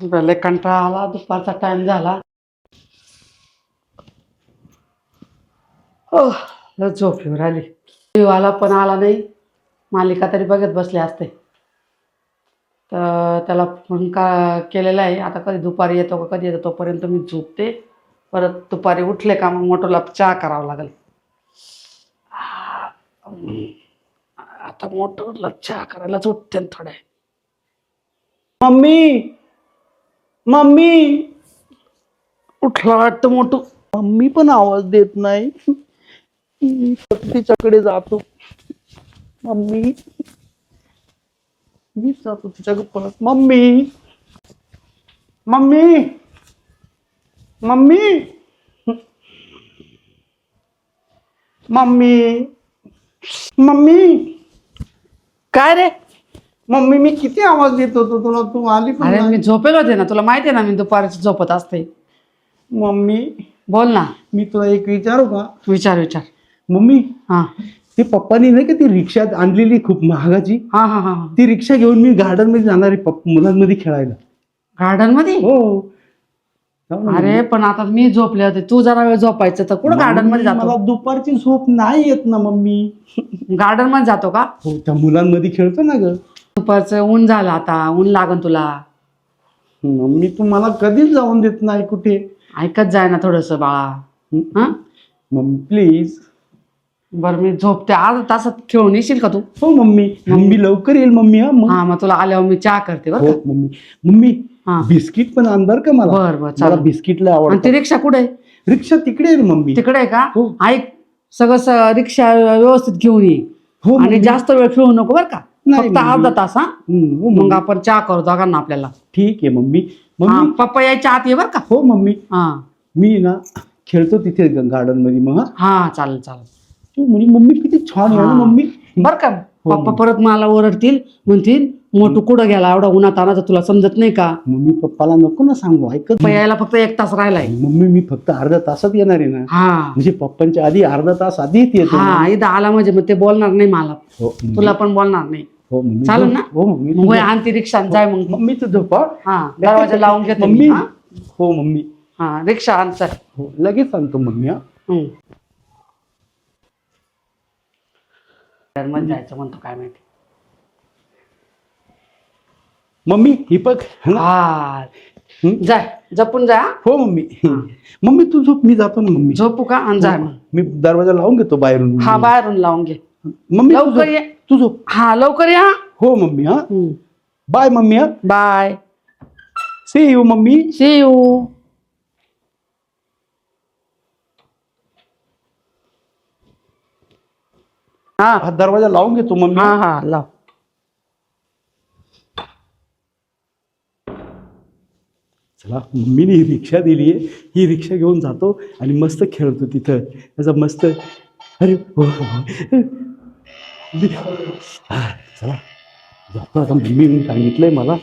लय कंटाळा आला दुपारचा टाइम झाला. ओह, झोप येऊ राहिली. शिवाला पण आला नाही. मालिका तरी बघत बसले असते. तर त्याला फोन का केलेला आहे. आता कधी दुपारी येतो का कधी येतो तोपर्यंत मी झोपते. परत दुपारी उठले का मग मोटरला चहा करावं लागेल. आता मोटरला चहा करायलाच उठते ना थोड्या. मम्मी! मम्मी उठला वाटतं मोठ. मम्मी पण आवाज देत नाही. तिच्याकडे जातो. मम्मी मी जातो तिच्याकडे परत. Mummy mummy mummy mummy mummy. काय रे? मम्मी मी किती आवाज देत होतो तुला? तू आली पण अरे नाही. मी झोपेल होते ना. तुला माहिती आहे ना मी दुपारची झोपत असते. मम्मी बोल ना. मी तुला एक विचारू का? विचार विचार. मम्मी हा. ते पप्पानी नाही का ती रिक्षात आणलेली खूप महागाची? हा हा हा ती रिक्षा घेऊन मी गार्डनमध्ये जाणार आहे पप्पा मुलांमध्ये खेळायला. गार्डनमध्ये? हो. जाऊ ना अरे पण आता मी झोपले होते. तू जरा वेळ झोपायचं तर कुठं. गार्डनमध्ये जातो? दुपारची झोप नाही येत ना मम्मी. गार्डनमध्ये जातो का? हो त्या मुलांमध्ये खेळतो ना ग. दुपारचं ऊन झालं आता ऊन लागन तुला. मम्मी तू मला कधीच जाऊन देत नाही कुठे? ऐकत जाय ना थोडस बाळा. हा? मम्मी प्लीज बरं मी झोपते. अर्धा तासात खेळून येशील का तू? हो मम्मी. मम्मी लवकर येईल मम्मी हा मग. हा मग तुला आल्यावर मी चहा करते बरं हो का? मम्मी. मम्मी हा. बिस्किट पण आण बर का मला? बर बर मला चालेल. बिस्किट लय आणि आवडतं ती रिक्षा कुठे आहे? रिक्षा तिकडे आहे ना मम्मी. तिकडे आहे का? हो. ऐक सगळं स- रिक्षा व्यवस्थित घेऊन ये. हो आणि मम्मी. जास्त वेळ खेळू नको बरं का? फक्त. अर्धा तास हा? हो मग. आपण चहा करू दोघांना आपल्याला. ठीक आहे मम्मी. हा, मम्मी. पप्पा यायच्या आत ये बरं का. हो मम्मी. हा. मी ना खेळतो तिथे गार्डनमध्ये मग हा. हा चालेल चालेल. तू म्हणे मम्मी किती छान आहे ना हा. मम्मी. बरं का. हो. पप्पा परत मला ओरडतील म्हणतील मोठू कुठं गेला? एवढा उन्हात आणाचा तुला समजत नाही का? मम्मी पप्पाला नको ना सांगू ऐकत पप्पा यायला फक्त एक तास राहिलाय. मम्मी मी फक्त अर्धा तासात येणार आहे ना. हा. म्हणजे पप्पांच्या आधी अर्धा तास आधी येतो. हा इथं आला म्हणजे मग ते बोलणार नाही मला. हो मम्मी. तुला पण बोलणार नाही. हो मम्मी चालेल ना? हो मम्मी मग आणती रिक्षा आणि जाय मग. मम्मी तू झोपा हा. दरवाजा लावून घेते मम्मी. हा? हो मम्मी. हा रिक्षा आण चल. हो लगेच सांगतो मम्मी हा. हम्म. जायचं म्हणतो काय माहिती. मम्मी ही बघ हा. हा. हम्म. जाय जपून जा हा. हो मम्मी. मम्मी तू झोप मी जातो ना मम्मी. झोपू का? आणि जाय मग. मी दरवाजा लावून घेतो बाहेरून. हा बाहेरून लावून घे. मम्मी तू लवकर झोप. ये. तू झोप. हा लवकर या हो. मम्मी हा. बाय मम्मी हा. Bye see you mummy. See you हा. हा दरवाजा लावून घेतो मम्मी. हा हा लाव. चला मम्मीने ही रिक्षा दिली आहे. ही रिक्षा घेऊन जातो आणि मस्त खेळतो तिथं. त्याचा मस्त अरे हो, हो. हा, चला. जातो आता मम्मी सांगितलंय मला.